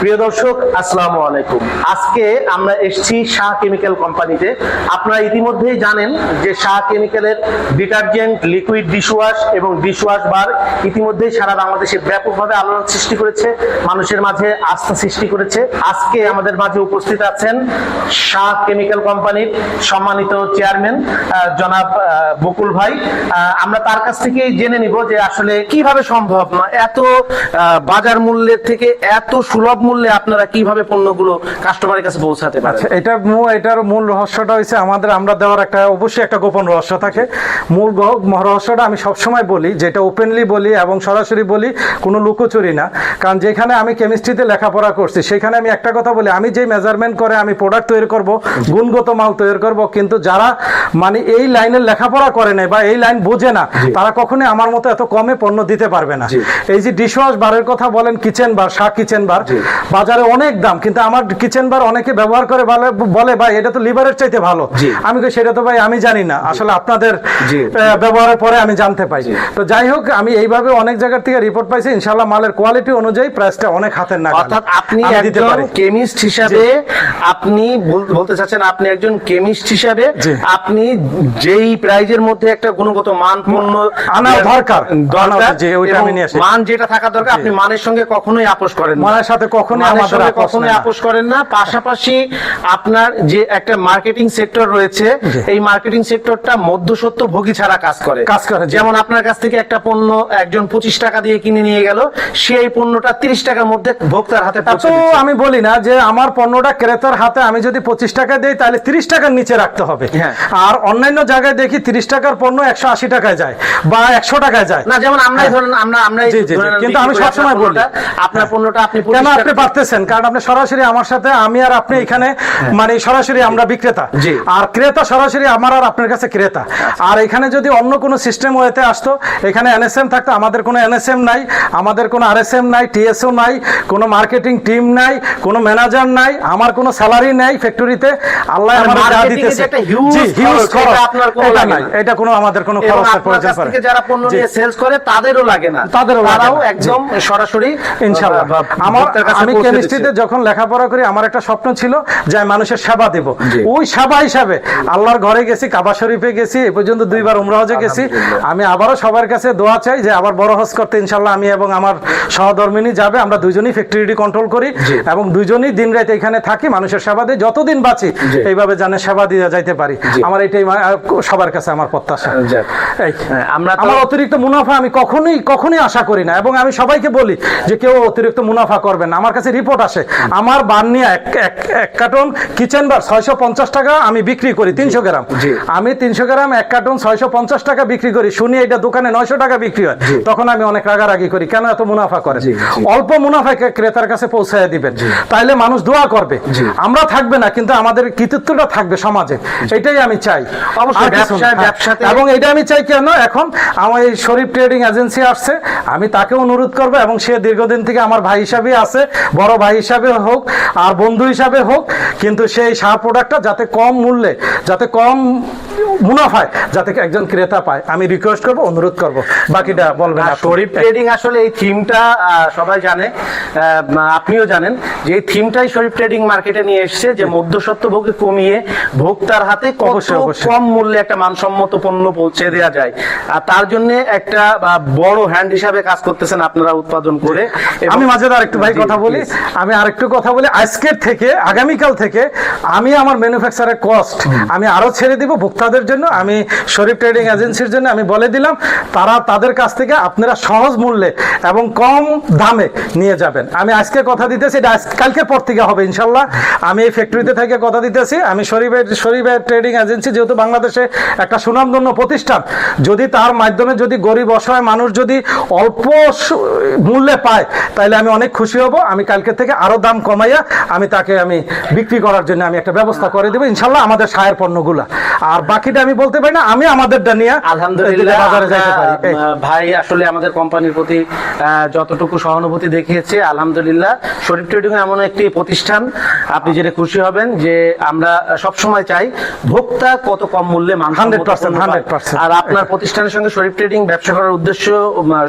প্রিয় দর্শক, আসসালামু আলাইকুম। আজকে আমরা এসেছি শাহ কেমিক্যাল কোম্পানিতে। আপনারা ইতিমধ্যেই জানেন যে শাহ কেমিক্যালের ডিটারজেন্ট, লিকুইড ডিশওয়াশ এবং ডিশওয়াশ বার ইতিমধ্যেই সারা বাংলাদেশে ব্যাপকভাবে আলোড়ন সৃষ্টি করেছে, মানুষের মাঝে আস্থা সৃষ্টি করেছে। আজকে আমাদের মাঝে উপস্থিত আছেন শাহ কেমিক্যাল কোম্পানির সম্মানিত চেয়ারম্যান জনাব বকুল ভাই। আমরা তার কাছ থেকে জেনে নিব যে আসলে কীভাবে সম্ভব, এত বাজার মূল্যের থেকে এত সুলভ মূল্যে আপনারা কীভাবে পণ্যগুলো কাস্টমারের কাছে পৌঁছাতে পারেন? এটা এটার মূল রহস্যটা হচ্ছে আমাদের আমরা দেওয়ার একটা অবশ্যই একটা গোপন রহস্য থাকে। মূল রহস্যটা আমি সবসময় বলি যেটা ওপেনলি বলি এবং সরাসরি বলি কোনো লুকোচুরি না। কারণ যেখানে আমি কেমিস্ট্রিতে লেখাপড়া করছি সেখানে আমি একটা কথা বলি আমি যে মেজারমেন্ট করে আমি প্রোডাক্ট তৈরি করব গুণগত মাল তৈরি করব কিন্তু যারা মানে এই লাইনের লেখাপড়া করে নাই বা এই লাইন বোঝে না তারা কখনোই আমার মতো এত কমে পণ্য দিতে পারবে না। এই যে ডিশওয়াশ বারের কথা বলেন কিচেন বার শাক কিচেন বার। বাজারে অনেক দাম কিন্তু আমার কিচেন বার অনেকে ব্যবহার করে বলে বলে ভাই এটা তো লিভারের চাইতে ভালো। আমি সেটা তো ভাই আমি জানি না। আসলে আপনাদের ব্যবহারের পরে আমি জানতে পাই। তো যাই হোক আমি এইভাবে অনেক জায়গার থেকে রিপোর্ট পাইছি। ইনশাল্লাহ মালের কোয়ালিটি অনুযায়ী প্রাইসটা অনেক হাতের না অর্থাৎ আপনি একজন কেমিস্ট হিসাবে আপনি বলতে চাচ্ছেন আপনি একজন কেমিস্ট হিসাবে আপনি যেই প্রাইজের মধ্যে একটা গুণগত মান পণ্য আনা দরকার। মান যেটা থাকা দরকার আপনি মানের সঙ্গে কখনোই আপোষ করেন মানের সাথে কখনোই আমাদের সঙ্গে আপোষ কখনোই নেই না। আপোষ করেন না পাশাপাশি আপনার যে একটা মার্কেটিং সেক্টর রয়েছে এই মার্কেটিং সেক্টরটা মধ্যসত্ত্ব ভোগী ছাড়া কাজ করে কাজ করে, যেমন আপনার কাছ থেকে একটা পণ্য একজন পঁচিশ টাকা দিয়ে কিনে নিয়ে গেল সেই পণ্যটা তিরিশ টাকার মধ্যে ভোক্তার হাতে তো আমি বলি না যে আমার পণ্যটা ক্রেতার হাতে আমি যদি পঁচিশ টাকা দিই তাহলে তিরিশ টাকার নিচে রাখতে হবে হ্যাঁ। আর অন্যান্য জায়গায় দেখি তিরিশ টাকার পণ্য একশো আশি টাকায় যায় বা একশো টাকায় যায় না যেমন ধরেন আমরা আমরাই জি, জি, জি। ধরে নেন কিন্তু আমি সবসময় আপনার বলি। পণ্যটা, আপনার পণ্যটা আপনি কেন আপনি টাকা- পারতেছেন কারণ আপনি সরাসরি আমার সাথে আমি আর আপনি এখানে মানে সরাসরি আমরা বিক্রেতা। আর ক্রেতা সরাসরি আমার আর আপনার কাছে ক্রেতা। আর এখানে যদি অন্য কোনো সিস্টেম ওয়েতে আসতো এখানে এনএসএম থাকতো আমাদের কোনো এনএসএম নাই আমাদের কোনো আরএসএম নাই টিএসও নাই কোনো মার্কেটিং টিম নাই কোনো ম্যানেজার নাই আমার কোনো স্যালারি নাই ফ্যাক্টরিতে আল্লাহ মানে আমার যা দিতেছে। খরচ, খরচ। এটা কোনো নাই এটা কোনো আমাদের কোনো এবং খরচের প্রয়োজন পড়ে যারা পণ্য নিয়ে সেলস করে তাদেরও লাগে না। তাদেরও একদম সরাসরি ইনশাআল্লাহ। আমার কাছে আমি কেমিস্ট্রিতে যখন লেখাপড়া করি আমার একটা স্বপ্ন ছিল যে আমি মানুষের সেবা দেব। ওই সেবা হিসাবে আল্লাহর ঘরে গেছি কাবা শরীফে গেছি এ পর্যন্ত দুইবার উমরা হজে গেছি। আমি আবারও সবার কাছে দোয়া চাই যে আবার বড় হজ করতে ইনশাল্লাহ আমি এবং আমার সহধর্মিনী যাবে আমরা ফ্যাক্টরিটি কন্ট্রোল করি এবং দিন রাত এখানে থাকি মানুষের সেবা দিই যতদিন বাঁচি এইভাবে জানে সেবা দিয়ে যাইতে পারি। আমার এটাই সবার কাছে আমার প্রত্যাশা। হ্যাঁ, আমরা আমার অতিরিক্ত মুনাফা আমি কখনোই কখনোই আশা করি না এবং আমি সবাইকে বলি যে কেউ অতিরিক্ত মুনাফা করবেন আমার কাছে রিপোর্ট আসে। আমার বার্নিয়া এক কার্টন কিচেন বার ছয়শো পঞ্চাশ টাকা আমি বিক্রি করি তিনশো গ্রাম। আমি তিনশো গ্রাম এক কার্টন ছয়শো পঞ্চাশ টাকা বিক্রি করি। শুনি এটা দোকানে নয়শো টাকা বিক্রি হয়। তখন আমি অনেক রাগারাগি করি। কেন এত মুনাফা করে। অল্প মুনাফাকে ক্রেতার কাছে পৌঁছায় দিবেন। তাইলে মানুষ দোয়া করবে। আমরা থাকবে না কিন্তু আমাদের কৃতিত্বটা থাকবে সমাজে। এটাই আমি চাই। হ্যাঁ। এবং এটা আমি চাই কেন এখন আমার এই শরীফ ট্রেডিং এজেন্সি আসছে। আমি তাকে অনুরোধ করব এবং সে দীর্ঘদিন থেকে আমার ভাই হিসাবে আছে। বড় ভাই হিসাবে হোক আর বন্ধু হিসাবে হোক, কিন্তু সেই সার প্রোডাক্টটা যাতে কম মূল্যে, যাতে কম মুনাফায় যাতে একজন ক্রেতা পায় আমি রিকোয়েস্ট করব অনুরোধ করব। বাকিটা বলবেন শরীফ ট্রেডিং আসলে এই থিমটা সবাই জানে। আপনিও জানেন যে এই থিমটাই শরীফ ট্রেডিং মার্কেটে নিয়ে এসেছে যে মধ্যসত্ত্বভোগী কমিয়ে ভোক্তার হাতে কত। কম মূল্যে একটা মানসম্মত পণ্য পৌঁছে দেওয়া যায়। আর তার জন্য একটা বড় হ্যান্ড হিসাবে কাজ করতেছেন আপনারা উৎপাদন করে। আমি মাঝে আরেকটু ভাই কথা বলি। আমি আরেকটু কথা বলি। আজকের থেকে আগামীকাল থেকে আমি আমার ম্যানুফ্যাকচারের কস্ট আমি আরও ছেড়ে দিব ভোক্তাদের জন্য, আমি শরীফ ট্রেডিং এজেন্সির জন্য আমি বলে দিলাম, তারা তাদের কাছ থেকে আপনারা সহজ মূল্যে এবং কম দামে নিয়ে যাবেন। আমি আজকে কথা দিতেছি, এটা কালকে পর থেকে হবে, ইনশাল্লাহ। আমি এই ফ্যাক্টরিতে থেকে কথা দিতেছি, আমি শরীফের শরীফের ট্রেডিং এজেন্সি যেহেতু বাংলাদেশে একটা সুনামধন্য প্রতিষ্ঠান, যদি তার মাধ্যমে যদি গরিব, অসহায় মানুষ যদি অল্প মূল্যে পায়, তাহলে আমি অনেক খুশি হব। আমি কালকে থেকে আরও দাম কমাইয়া আমি তাকে আমি বিক্রি করার জন্য আমি একটা ব্যবস্থা করে দেবো, ইনশাল্লাহ আমাদের সায়ের পণ্যগুলা। আর বাকিটা আমি বলতে পারি না আমি আমাদেরটা নিয়ে আলহামদুলিল্লাহ বাজারে যাইতে পারি ভাই আসলে আমাদের কোম্পানির প্রতি যতটুকু সহানুভূতি দেখিয়েছে আলহামদুলিল্লাহ। শরীফ ট্রেডিং এমন একটি প্রতিষ্ঠান আপনি যেটা খুশি হবেন যে আমরা সব সময় চাই ভোক্তা কত কম মূল্যে মানসম্মত 100%, পণ্য পায়। 100% আর আপনার প্রতিষ্ঠানের সঙ্গে শরীফ ট্রেডিং ব্যবসা করার উদ্দেশ্য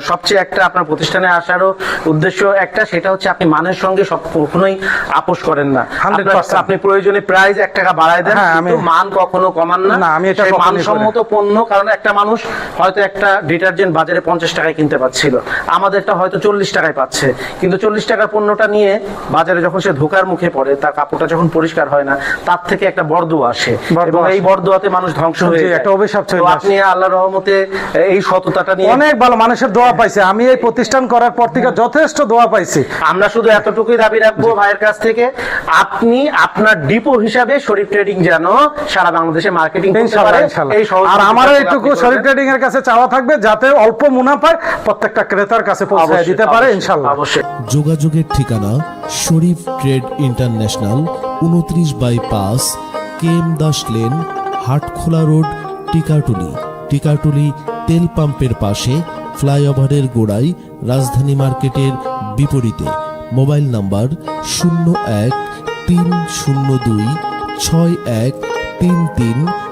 সবচেয়ে একটা আপনার প্রতিষ্ঠানে আসারও উদ্দেশ্য একটা সেটা হচ্ছে আপনি মানের সঙ্গে সব কখনোই আপোষ করেন না। 100% আপনি প্রয়োজনে প্রাইস এক টাকা বাড়ায় দেন হ্যাঁ, কিন্তু মান কখনো কমান না, আমি এটা। মানসম্মত পণ্য কারণ একটা মানুষ হয়তো একটা ডিটারজেন্ট বাজারে পঞ্চাশ টাকায় কিনতে আমাদেরটা হয়তো চল্লিশ টাকায় পাচ্ছে। কিন্তু চল্লিশ টাকার পণ্যটা নিয়ে বাজারে যখন সে ধোকার মুখে পড়ে তার কাপড়টা যখন পরিষ্কার হয় না তার থেকে একটা বরদোয়া আসে। এবং এই। বরদোয়াতে মানুষ ধ্বংস হয়ে। একটা অভিশাপ আপনি আল্লাহ রহমতে এই সততাটা নিয়ে অনেক ভালো মানুষের দোয়া পাইছে। আমি এই প্রতিষ্ঠান করার পর থেকে যথেষ্ট দোয়া পাইছি। আমরা শুধু এতটুকুই দাবি রাখব ভাইয়ের কাছ থেকে আপনি আপনার ডিপো হিসাবে শরীফ ট্রেডিং যেন সারা বাংলাদেশে মার্কেটিং আর আমারও আপনি এইটুকু। শরীফ ট্রেডিং এর কাছে চাওয়া থাকবে যাতে অল্প মুনাফায় প্রত্যেকটা ক্রেতার কাছে পৌঁছে দিতে পারে অবশ্যই যোগাযোগের ঠিকানা শরীফ ট্রেড ইন্টারন্যাশনাল উনত্রিশ বাই পাঁচ K M Das lane Hatkhola road Tikatuli. Tikatuli তেল পাম্পের পাশে ফ্লাইওভারের গোড়ায় রাজধানী মার্কেটের বিপরীতে। মোবাইল নাম্বার শূন্য এক তিন শূন্য দুই ছয় এক তিন তিন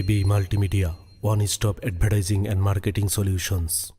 AB Multimedia, one stop advertising and marketing solutions.